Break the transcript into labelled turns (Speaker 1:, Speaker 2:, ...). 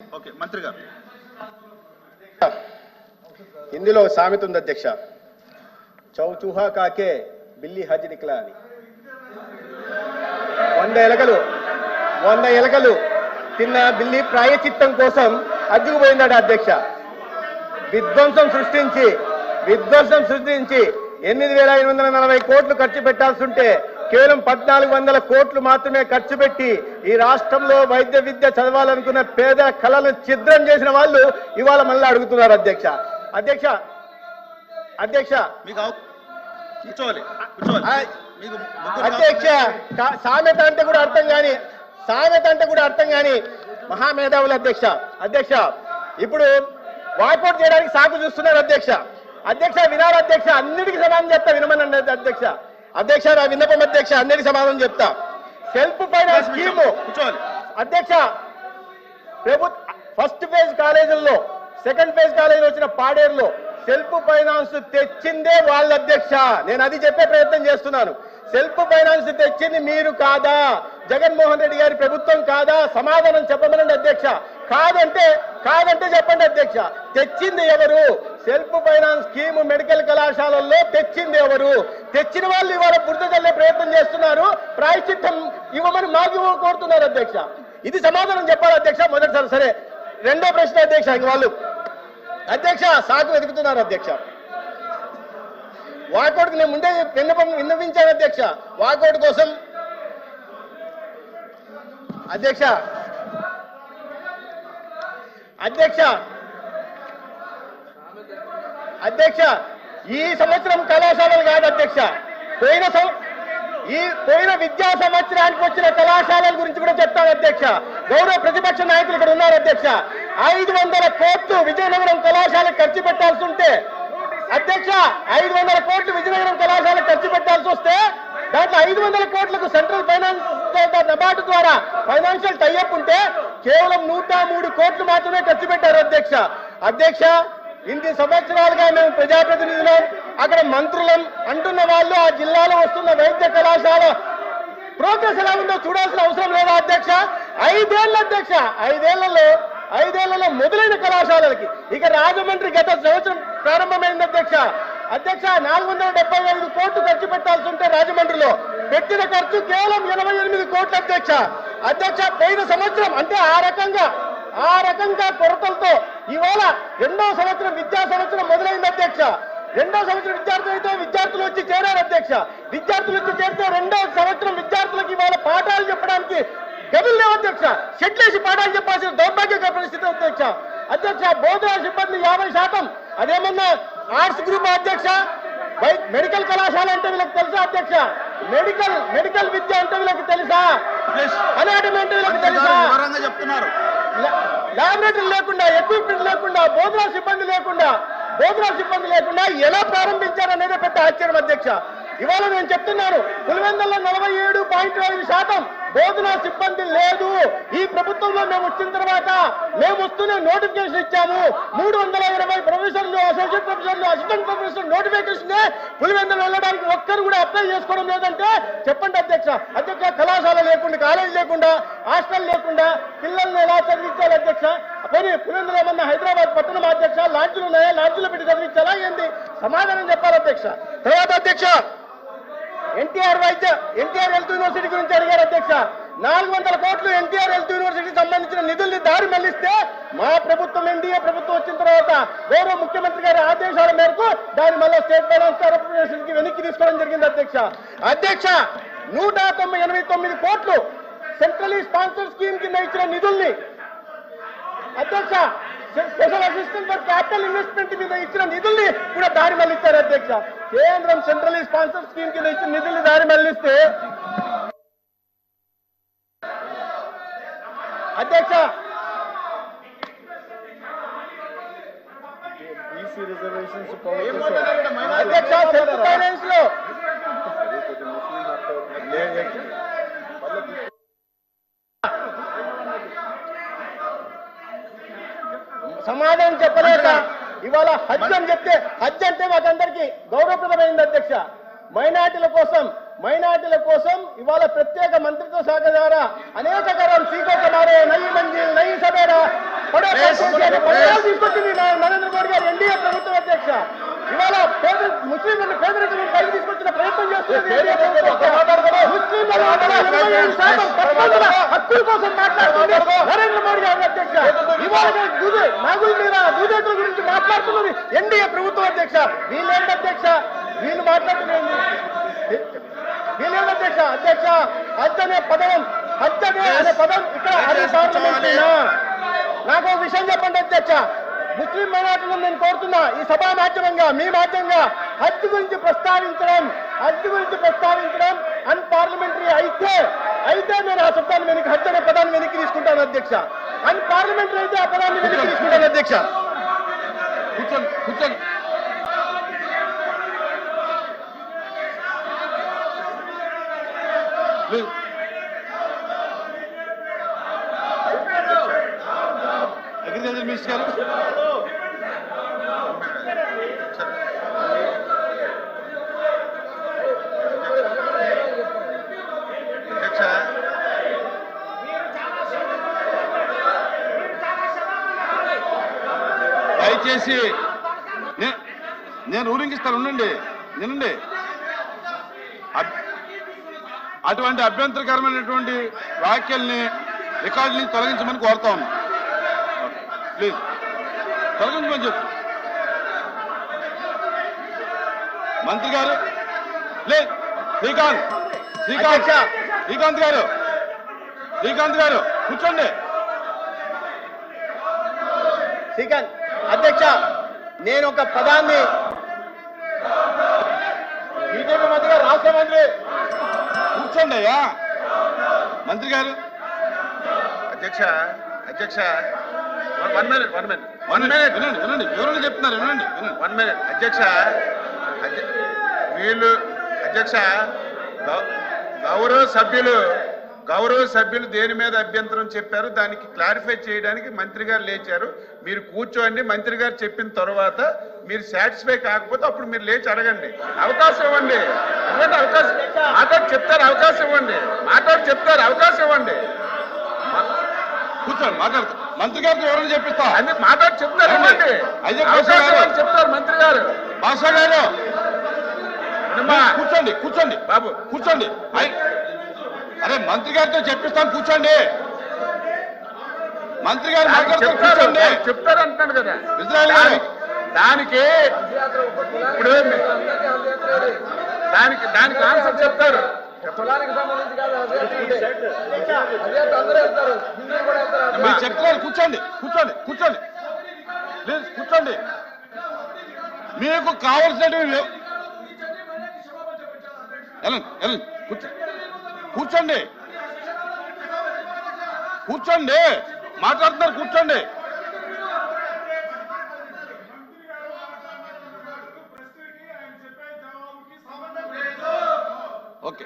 Speaker 1: Okay మంత్రి గారు.
Speaker 2: హిందీలో సామెత ఉంది అధ్యక్ష. చౌచూహా కాకే బిల్లి హజ్ నిక్లా అని. వంద ఎలకలు వంద ఎలకలు తిన్న బిల్లి ప్రాయచిత్తం కోసం హజ్జుకు పోయిందట అధ్యక్ష. విధ్వంసం సృష్టించి విధ్వంసం సృష్టించి ఎనిమిది వేల ఐదు వందల నలభై కోట్లు ఖర్చు పెట్టాల్సి ఉంటే కేవలం పద్నాలుగు వందల కోట్లు మాత్రమే ఖర్చు పెట్టి ఈ రాష్ట్రంలో వైద్య విద్య చదవాలనుకున్న పేద కళలను ఛిద్రం చేసిన వాళ్ళు ఇవాళ మళ్ళీ అడుగుతున్నారు అధ్యక్ష. అధ్యక్ష అధ్యక్ష.
Speaker 1: మీకు కూర్చోవాలి కూర్చోవాలి.
Speaker 2: అధ్యక్ష సామెత అంటే కూడా అర్థం కాని సామెత అంటే కూడా అర్థం కాని మహామేధావులు అధ్యక్ష. అధ్యక్ష ఇప్పుడు వాకౌట్ చేయడానికి సాకు చూస్తున్నారు అధ్యక్ష. అధ్యక్ష వినాలి అధ్యక్ష. అన్నిటికీ సమాధానం చెప్తా వినమనండి అధ్యక్ష. అధ్యక్ష నా విన్నపం అధ్యక్ష అన్నిటికీ సమాధానం చెప్తా. సెల్ఫ్ ఫైనాన్స్ స్కీము అధ్యక్ష ప్రభుత్వ ఫస్ట్ ఫేజ్ కాలేజీల్లో సెకండ్ ఫేజ్ కాలేజీలో వచ్చిన పాడేరులో సెల్ఫ్ ఫైనాన్స్ తెచ్చిందే వాళ్ళ అధ్యక్ష. నేను అది చెప్పే ప్రయత్నం చేస్తున్నాను. సెల్ఫ్ ఫైనాన్స్ తెచ్చింది మీరు కాదా? జగన్మోహన్ రెడ్డి గారి ప్రభుత్వం కాదా? సమాధానం చెప్పమనండి అధ్యక్ష. కాదంటే కాదంటే చెప్పండి అధ్యక్ష. తెచ్చింది ఎవరు? సెల్ఫ్ ఫైనాన్స్ స్కీమ్ మెడికల్ కళాశాలల్లో తెచ్చింది ఎవరు? తెచ్చిన వాళ్ళు ఇవాళ బురద చల్లే ప్రయత్నం చేస్తున్నారు. ప్రాయశ్చిత్తం ఇవ్వమని మాకు కోరుతున్నారు అధ్యక్ష. ఇది సమాధానం చెప్పాలి అధ్యక్ష మొదటిసారి. సరే రెండో ప్రశ్న అధ్యక్ష ఇంక వాళ్ళు. అధ్యక్ష సాకు వెతుకుతున్నారు అధ్యక్ష. వాకౌట్కి నేను ముందే విన్నపం విన్నవించాను అధ్యక్ష. వాకౌట్ కోసం. అధ్యక్ష. అధ్యక్ష అధ్యక్ష ఈ సంవత్సరం కళాశాలలు కాదు అధ్యక్ష. పోయిన సం- ఈ పోయిన విద్యా సంవత్సరానికి వచ్చిన కళాశాలల గురించి కూడా చెప్తాను అధ్యక్ష. గౌరవ ప్రతిపక్ష నాయకులు ఇక్కడ ఉన్నారు అధ్యక్ష. ఐదు వందల కోట్లు విజయనగరం కళాశాలకు ఖర్చు పెట్టాల్సి ఉంటే అధ్యక్ష ఐదు వందల కోట్లు విజయనగరం కళాశాలకు ఖర్చు పెట్టాల్సి వస్తే దాంట్లో ఐదు వందల కోట్లకు సెంట్రల్ ఫైనాన్స్ నబార్డు ద్వారా ఫైనాన్షియల్ టైఅప్ ఉంటే కేవలం నూట మూడు కోట్లు మాత్రమే ఖర్చు పెట్టారు అధ్యక్ష. అధ్యక్ష ఇన్ని సంవత్సరాలుగా మేము ప్రజాప్రతినిధులం. అక్కడ మంత్రులం అంటున్న వాళ్ళు ఆ జిల్లాలో వస్తున్న వైద్య కళాశాల ప్రోగ్రెస్ ఎలా ఉందో చూడాల్సిన అవసరం లేదా అధ్యక్ష? ఐదేళ్ళ అధ్యక్ష ఐదేళ్ళలో ఐదేళ్ళలో మొదలైన కళాశాలలకి. ఇక రాజమండ్రి గత సంవత్సరం ప్రారంభమైంది అధ్యక్ష. అధ్యక్ష నాలుగు వందల డెబ్బై ఐదు కోట్లు ఖర్చు పెట్టాల్సి ఉంటే రాజమండ్రిలో పెట్టిన ఖర్చు కేవలం ఎనభై ఎనిమిది కోట్ల అధ్యక్ష. అధ్యక్ష పోయిన సంవత్సరం అంటే ఆ రకంగా ఆ రకంగా కొరతలతో ఇవాళ రెండో సంవత్సరం విద్యా సంవత్సరం మొదలైంది అధ్యక్ష. రెండో సంవత్సరం విద్యార్థులు అయితే విద్యార్థులు వచ్చి చేరారు అధ్యక్ష. విద్యార్థులు వచ్చి చేరితే రెండో సంవత్సరం విద్యార్థులకు ఇవాళ పాఠాలు చెప్పడానికి గదులు లేవు అధ్యక్ష. షెట్లేసి పాఠాలు చెప్పాల్సిన దౌర్భాగ్య పరిస్థితి అధ్యక్ష. అధ్యక్ష బోధన సిబ్బంది యాభై శాతం. అదేమన్నా ఆర్ట్స్ గ్రూప్ అధ్యక్ష? మెడికల్ కళాశాల అంటే వీళ్ళకి తెలుసా అధ్యక్ష? మెడికల్ మెడికల్ విద్య అంటే వీళ్ళకి తెలుసా? అనాటమీ అంటే వీళ్ళకి తెలుసా?
Speaker 1: చెప్తున్నారు.
Speaker 2: లాబొరేటరీ లేకుండా ఎక్విప్మెంట్ లేకుండా బోధనా సిబ్బంది లేకుండా బోధనా సిబ్బంది లేకుండా ఎలా ప్రారంభించారనేది పెద్ద ఆశ్చర్యం అధ్యక్ష. ఇవాళ నేను చెప్తున్నాను పులివెందుల్లో నలభై ఏడు పాయింట్ ఐదు శాతం బోధనా సిబ్బంది లేదు. ఈ ప్రభుత్వంలో మేము వచ్చిన తర్వాత మేము వస్తూనే నోటిఫికేషన్ ఇచ్చాము. మూడు వందల ఇరవై ప్రొఫెసర్లు అసోసియేట్ ప్రొఫెసర్లు అసిస్టెంట్ ప్రొఫెసర్ నోటిఫికేషన్ పులివెందులు వెళ్ళడానికి ఒక్కరు కూడా అప్లై చేసుకోవడం లేదంటే చెప్పండి అధ్యక్ష. అధ్యక్ష కళాశాల లేకుండా కాలేజ్ లేకుండా హాస్టల్ లేకుండా పిల్లల్ని ఎలా చదివించాలి అధ్యక్ష? పోనీ పులివెందులు ఏమన్నా హైదరాబాద్ పట్టణం అధ్యక్ష లాంచీలు ఉన్నాయా? లాంచీలు పెట్టి చదివించాలా ఏంది? సమాధానం చెప్పాలి అధ్యక్ష. తర్వాత అధ్యక్ష ఎన్టీఆర్ వైద్య ఎన్టీఆర్ హెల్త్ యూనివర్సిటీ గురించి అడిగారు అధ్యక్ష. నాలుగు వందల కోట్లు ఎన్టీఆర్ హెల్త్ యూనివర్సిటీకి సంబంధించిన నిధుల్ని దారి మళ్ళిస్తే మా ప్రభుత్వం ఎన్డీఏ ప్రభుత్వం వచ్చిన తర్వాత గౌరవ ముఖ్యమంత్రి గారి ఆదేశాల మేరకు దాన్ని మళ్ళీ స్టేట్ ఫైనాన్స్ కార్పొరేషన్కి వెనక్కి తీసుకోవడం జరిగింది అధ్యక్ష. అధ్యక్ష నూట తొంభై ఎనభై తొమ్మిది కోట్లు సెంట్రలీ స్పాన్సర్ స్కీమ్ కింద ఇచ్చిన నిధుల్ని అధ్యక్ష special assistant for capital investment మీద ఇచ్చిన నిధుల్ని కూడా దారి మళ్ళిస్తారు అధ్యక్ష. కేంద్రం సెంట్రల్ స్పాన్సర్ స్కీమ్ కింద ఇచ్చిన నిధుల్ని దారి మళ్ళిస్తే అధ్యక్ష! అధ్యక్ష ఫైనాన్స్లో సమాధానం చెప్పలేక ఇవాళ హజ్ అని చెప్తే హజ్ అంటే మాకందరికి గౌరవప్రదమైంది అధ్యక్ష. మైనార్టీల కోసం మైనార్టీల కోసం ఇవాళ ప్రత్యేక మంత్రిత్వ శాఖ ద్వారా అనేక కరం సీకో కమారే నయి మంజిల్ నయి సబేరా.
Speaker 1: please.
Speaker 2: తీసుకొచ్చింది నా- నరేంద్ర మోడీ గారు ఎన్డీఏ ప్రభుత్వం అధ్యక్ష. ఇవాళ పేద ముస్లింలను పేదరికం పైకి తీసుకొచ్చిన ప్రయత్నం చేస్తున్నది శాతం పట్టుదల హక్కుల కోసం మాట్లాడుతుంది నరేంద్ర మోడీ గారు అధ్యక్ష ఇవాళ దూదే నాగుల మీద దూదేతుల గురించి మాట్లాడుతున్నది ఎన్డీఏ ప్రభుత్వం అధ్యక్ష వీళ్ళేంటి అధ్యక్ష వీళ్ళు మాట్లాడుతున్నది వీళ్ళేంటి అధ్యక్ష అధ్యక్ష హజ్ అనే పదం హజ్ అనే పదం ఇక్కడ అన్ని పార్లమెంట్ నాకు ఒక విషయం చెప్పండి అధ్యక్ష ముస్లిం మైనార్టీలను నేను కోరుతున్నా ఈ సభా మాధ్యమంగా మీ మాధ్యమంగా హజ్ గురించి ప్రస్తావించడం హజ్ గురించి ప్రస్తావించడం అయితే నేను ఆ శబ్దాన్ని వెనక్కి హత్య అనే పదాన్ని వెనక్కి తీసుకుంటాను అధ్యక్ష. అండ్ పార్లమెంట్ అయితే ఆ పదాన్ని వెనక్కి తీసుకుంటాను అధ్యక్ష.
Speaker 3: కూర్చోండి కూర్చోండి. అగ్రికల్చర్ మినిస్టర్ గారు? దయచేసి నేను ఊరింగిస్తాను ఉండండి వినండి. అటువంటి అభ్యంతరకరమైనటువంటి వ్యాఖ్యల్ని రికార్డుని తొలగించమని కోరుతా ప్లీజ్. తొలగించమని చెప్పు. మంత్రి గారు లేదు శ్రీకాంత్ శ్రీకాంత్. శ్రీకాంత్ గారు శ్రీకాంత్ గారు కూర్చోండి.
Speaker 2: శ్రీకాంత్. అధ్యక్ష నేను ఒక పదాన్ని బీజేపీ మంత్రి గారు రాష్ట్ర మంత్రి.
Speaker 3: కూర్చోండి అయ్యా. మంత్రి గారు.
Speaker 1: అధ్యక్ష అధ్యక్ష. One minute one minute. One minute.
Speaker 3: వినండి వినండి. వివరణ చెప్తున్నారు వినండి
Speaker 1: వన్ మినిట్. అధ్యక్ష అధ్య- వీళ్ళు అధ్యక్ష గౌరవ సభ్యులు గౌరవ సభ్యులు దేని మీద అభ్యంతరం చెప్పారు దానికి క్లారిఫై చేయడానికి మంత్రి గారు లేచారు. మీరు కూర్చోండి మంత్రి గారు చెప్పిన తర్వాత మీరు సాటిస్ఫై కాకపోతే అప్పుడు మీరు లేచి అడగండి. అవకాశం ఇవ్వండి. అవకాశం మాట్లాడి చెప్తారు అవకాశం ఇవ్వండి. మాట్లాడి చెప్తారు అవకాశం ఇవ్వండి.
Speaker 3: కూర్చోండి మాట్లాడుతూ. మంత్రి గారికి వివరణ చెప్పిస్తా.
Speaker 1: అన్ని మాట్లాడి చెప్తారు ఇవ్వండి. అవకాశం
Speaker 3: గారు.
Speaker 1: చెప్తారు మంత్రి గారు.
Speaker 3: భాషా గారు కూర్చోండి కూర్చోండి.
Speaker 1: బాబు.
Speaker 3: కూర్చోండి. అరే మంత్రి గారితో చెప్పిస్తాను కూర్చోండి. మంత్రి గారు
Speaker 1: దానికి
Speaker 3: మాట్లాడుతూ
Speaker 1: చెప్తారు కదా.
Speaker 3: ఇజ్రాయెల్ గారు.
Speaker 1: దానికి- ఇప్పుడు దానికి దానికి ఆన్సర్ చెప్తారు.
Speaker 4: కులానికి సంబంధించి కాదు అందరూ వెళ్తారు.
Speaker 3: మీరు చెప్తున్నారు కూర్చోండి కూర్చోండి కూర్చోండి. ప్లీజ్ కూర్చోండి. మీకు కావలసినవి లేవు. వెళ్ళండి వెళ్ళండి కూర్చోండి. కూర్చోండి. మాట్లాడుతున్నారు కూర్చోండి. ఓకే.